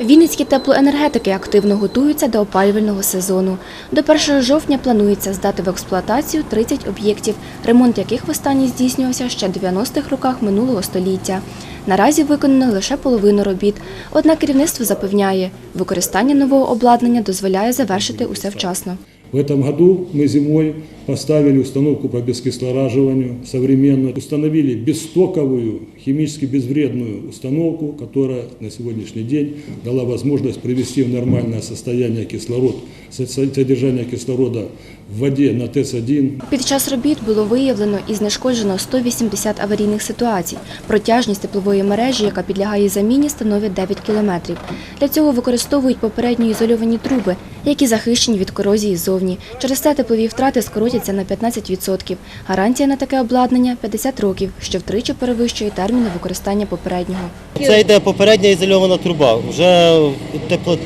Вінницькі теплоенергетики активно готуються до опалювального сезону. До 1 жовтня планується здати в експлуатацію 30 об'єктів, ремонт яких востаннє здійснювався ще в 90-х роках минулого століття. Наразі виконано лише половину робіт. Однак керівництво запевняє, використання нового обладнання дозволяє завершити усе вчасно. В этом году мы зимой поставили установку по бескислораживанию современную, установили бесстоковую, химически безвредную установку, которая на сегодняшний день дала возможность привести в нормальное состояние кислород, со- содержание кислорода в воде на ТЭЦ-1 Під час робіт було виявлено і знешкоджено 180 аварійних ситуацій. Протяжність теплової мережі, яка підлягає заміні, становить 9 кілометрів. Для цього використовують попередньо ізольовані труби, які захищені від корозії ззовні. Через це теплові втрати скоротяться на 15%. Гарантія на таке обладнання 50 років, що втричі перевищує терміни використання попереднього. Це йде попередня ізольована труба, вже тепло,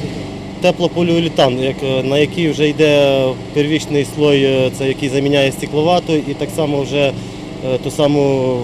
теплополіуретан, на який вже йде первічний слой, е, це який заміняє стекловату, і так само вже е, ту саму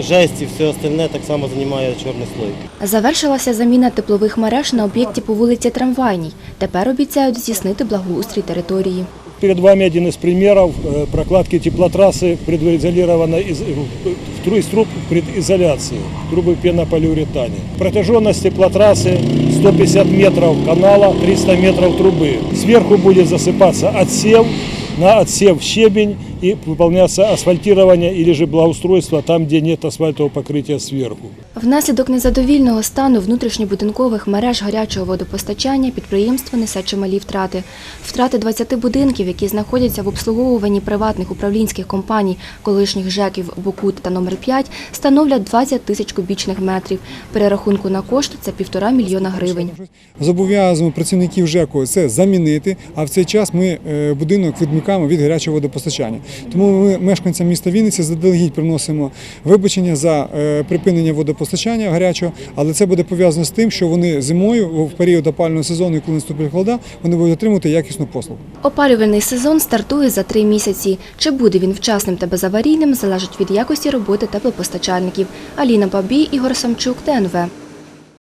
жесть і все остальне так само займає чорний слой. Завершилася заміна теплових мереж на об'єкті по вулиці Трамвайній. Тепер обіцяють здійснити благоустрій території. Перед вами один из примеров э, прокладки теплотрассы предизолированной из, в тру- из труб предизоляции, трубы в пенополиуретане. Протяженность теплотрассы 150 метров канала, 300 метров трубы. Сверху будет засыпаться отсев, на отсев щебень и выполняться асфальтирование или же благоустройство там, где нет асфальтового покрытия сверху. Внаслідок незадовільного стану внутрішньобудинкових мереж гарячого водопостачання підприємство несе чималі втрати. Втрати 20 будинків, які знаходяться в обслуговуванні приватних управлінських компаній колишніх ЖЕКів Бокут та номер 5 становлять 20 тисяч кубічних метрів. Перерахунку на кошти це півтора мільйона гривень. Зобов'язуємо працівників ЖЕКу це замінити, а в цей час ми е, будинок відмикаємо від гарячого водопостачання. Тому ми мешканцям міста Вінниці заздалегідь приносимо вибачення за е, припинення водопостачання гарячого, але це буде пов'язано з тим, що вони зимою в період опального сезону, коли наступить холода, вони будуть отримувати якісну послугу. Опалювальний сезон стартує за три місяці. Чи буде він вчасним та безаварійним, залежить від якості роботи теплопостачальників. Аліна Бабій, Ігор Самчук, ТНВ.